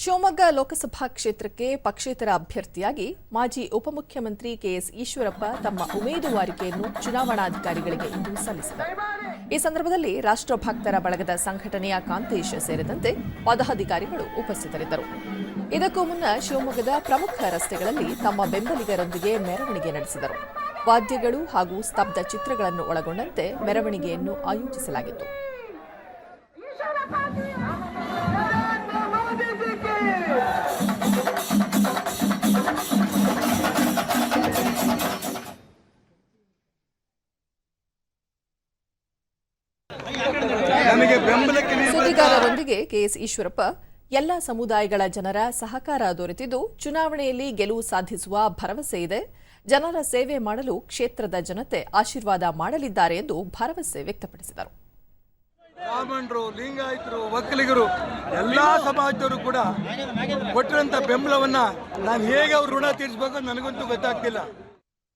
ಶಿವಮೊಗ್ಗ ಲೋಕಸಭಾ ಕ್ಷೇತ್ರಕ್ಕೆ ಪಕ್ಷೇತರ ಅಭ್ಯರ್ಥಿಯಾಗಿ ಮಾಜಿ ಉಪಮುಖ್ಯಮಂತ್ರಿ ಕೆಎಸ್ ಈಶ್ವರಪ್ಪ ತಮ್ಮ ಉಮೇದುವಾರಿಕೆಯನ್ನು ಚುನಾವಣಾಧಿಕಾರಿಗಳಿಗೆ ಇಂದು ಸಲ್ಲಿಸಿದರು. ಈ ಸಂದರ್ಭದಲ್ಲಿ ರಾಷ್ಟ್ರಭಕ್ತರ ಬಳಗದ ಸಂಘಟನೆಯ ಕಾಂತೇಶ್ ಸೇರಿದಂತೆ ಪದಾಧಿಕಾರಿಗಳು ಉಪಸ್ಥಿತರಿದ್ದರು. ಇದಕ್ಕೂ ಮುನ್ನ ಶಿವಮೊಗ್ಗದ ಪ್ರಮುಖ ರಸ್ತೆಗಳಲ್ಲಿ ತಮ್ಮ ಬೆಂಬಲಿಗರೊಂದಿಗೆ ಮೆರವಣಿಗೆ ನಡೆಸಿದರು. ವಾದ್ಯಗಳು ಹಾಗೂ ಸ್ತಬ್ಧ ಚಿತ್ರಗಳನ್ನು ಒಳಗೊಂಡಂತೆ ಮೆರವಣಿಗೆಯನ್ನು ಆಯೋಜಿಸಲಾಗಿತ್ತು. ಸುದ್ದಿಗಾರರೊಂದಿಗೆ ಕೆಎಸ್ ಈಶ್ವರಪ್ಪ. ಎಲ್ಲ ಸಮುದಾಯಗಳ ಜನರ ಸಹಕಾರ ದೊರೆತಿದ್ದು ಚುನಾವಣೆಯಲ್ಲಿ ಗೆಲುವು ಸಾಧಿಸುವ ಭರವಸೆ ಇದೆ. ಜನರ ಸೇವೆ ಮಾಡಲು ಕ್ಷೇತ್ರದ ಜನತೆ ಆಶೀರ್ವಾದ ಮಾಡಲಿದ್ದಾರೆ ಎಂದು ಭರವಸೆ ವ್ಯಕ್ತಪಡಿಸಿದರು. ಬ್ರಾಹ್ಮಣರು ಲಿಂಗಾಯತರು ಒಕ್ಕಲಿಗರು ಎಲ್ಲಾ ಸಮಾಜದವರು ಕೂಡ ಕೊಟ್ಟಿರುವಂತ ಬೆಂಬಲವನ್ನ ನಾನು ಹೇಗೆ ಅವ್ರ ಋಣ ತೀರಿಸಬೇಕು ನನಗಂತೂ ಗೊತ್ತಾಗ್ತಿಲ್ಲ.